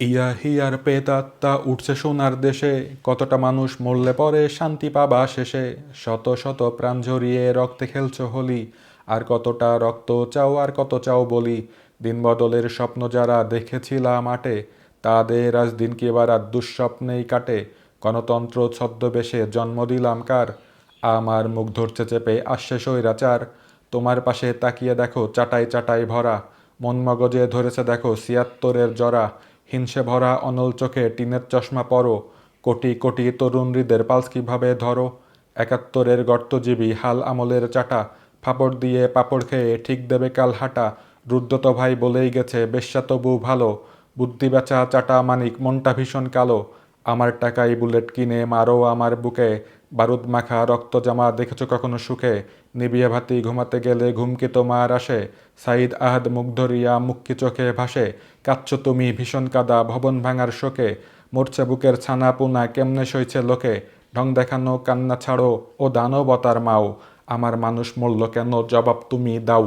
ইয়া here পেতাত্তা উঠছে সোনার দেশে, কতটা মানুষ মরলে পরে শান্তি পাবা শেষে। শত শত প্রাণ ঝরিয়ে রক্তে খেলছো হোলি, আর কতটা রক্ত চাও আর কত চাও বলি। দিন বদলের স্বপ্ন যারা দেখেছিলাম মাঠে, তাদের আজ দিন কি এবার আর দুঃস্বপ্নেই কাটে। গণতন্ত্র ছদ্মবেশে জন্ম দিলাম কার? আমার মুখ ধরছে চেপে, আসছে স্বৈরাচার। তোমার পাশে তাকিয়ে দেখো চাটাই চাটাই ভরা। মন মগজে ধরেছে দেখো, ছিয়াত্তরের জরা। হিংসে ভরা অনল চোখে টিনের চশমা পরো, কোটি কোটি তরুণ হৃদের পালস কীভাবে ধরো? একাত্তরের গর্তজীবী হাল আমলের চাটা, ফাপড় দিয়ে পাপড় খেয়ে ঠিক দেবে কাল হাঁটা। রুদ্রত ভাই বলেই গেছে, বেশ্যা তবু ভালো। বুদ্ধি বেচা চাটা মানিক, মনটা ভীষণ কালো। আমার টাকায় বুলেট কিনে মারো আমার বুকে, বারুদ মাখা, রক্ত জামা, দেখেছ কখনো সুখে? নিবিয়া ভাতি ঘুমাতে গেলে ঘুমকি তোমার আসে। সাইদ আহাদ মুখ ধরিয়া মুক্কি চোখে ভাসে। কাচ্ছ তুমি ভীষণ কাদা, ভবন ভাঙার শোকে। মরছে বুকের ছানা পুনা, কেমনে সইছে লোকে? ঢং দেখানো, কান্না ছাড়ো, ও দানবতার মাও। আমার মানুষ মূল্য কেন? জবাব তুমি দাও।